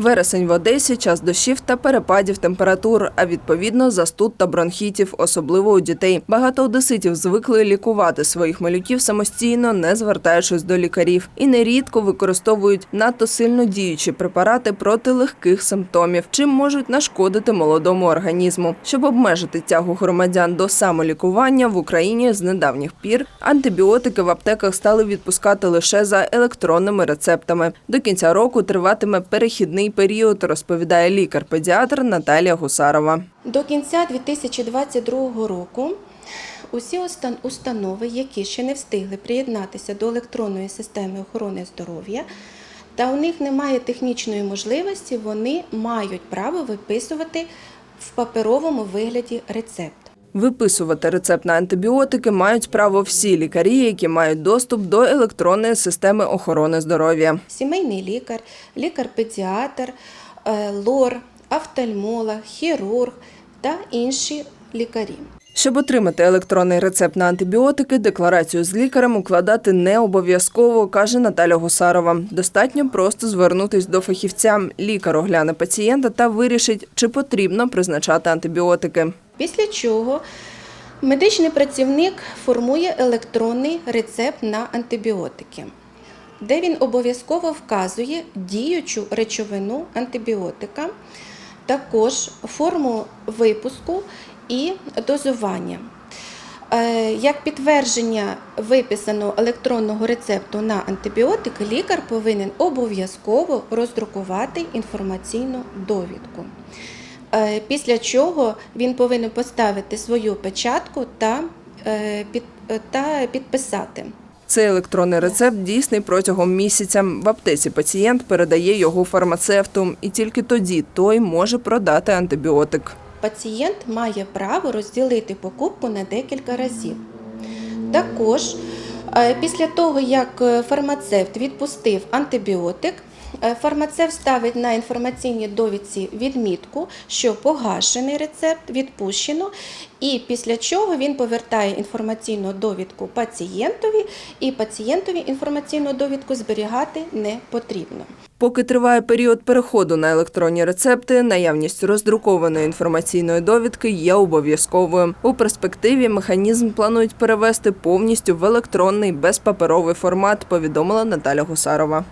Вересень в Одесі час дощів та перепадів температур, а відповідно застуд та бронхітів, особливо у дітей. Багато одеситів звикли лікувати своїх малюків самостійно, не звертаючись до лікарів, і нерідко використовують надто сильно діючі препарати проти легких симптомів, чим можуть нашкодити молодому організму. Щоб обмежити тягу громадян до самолікування в Україні з недавніх пір антибіотики в аптеках стали відпускати лише за електронними рецептами. До кінця року триватиме перехідний період, розповідає лікар-педіатр Наталія Гусарова. До кінця 2022 року усі установи, які ще не встигли приєднатися до електронної системи охорони здоров'я, та у них немає технічної можливості, вони мають право виписувати в паперовому вигляді рецепт. Виписувати рецепт на антибіотики мають право всі лікарі, які мають доступ до електронної системи охорони здоров'я. Сімейний лікар, лікар-педіатр, е, лор, офтальмолог, хірург та інші лікарі. Щоб отримати електронний рецепт на антибіотики, декларацію з лікарем укладати не обов'язково, каже Наталя Гусарова. Достатньо просто звернутись до фахівця. Лікар огляне пацієнта та вирішить, чи потрібно призначати антибіотики. Після чого медичний працівник формує електронний рецепт на антибіотики, де він обов'язково вказує діючу речовину антибіотика, також форму випуску і дозування. Е, Як підтвердження виписаного електронного рецепту на антибіотик, лікар повинен обов'язково роздрукувати інформаційну довідку. Е, Після чого він повинен поставити свою печатку та, е, під, е, та підписати. Цей електронний рецепт дійсний протягом місяця. В аптеці пацієнт передає його фармацевту, і тільки тоді той може продати антибіотик. Пацієнт має право розділити покупку на декілька разів. Також після того, як е, фармацевт відпустив антибіотик, е, фармацевт ставить на інформаційній довідці відмітку, що погашений рецепт відпущено, і після чого він повертає інформаційну довідку пацієнтові, і пацієнтові інформаційну довідку зберігати не потрібно. Поки триває період переходу на електронні рецепти, наявність роздрукованої інформаційної довідки є обов'язковою. У перспективі механізм планують перевести повністю в електронний безпаперовий формат, повідомила Наталя Гусарова.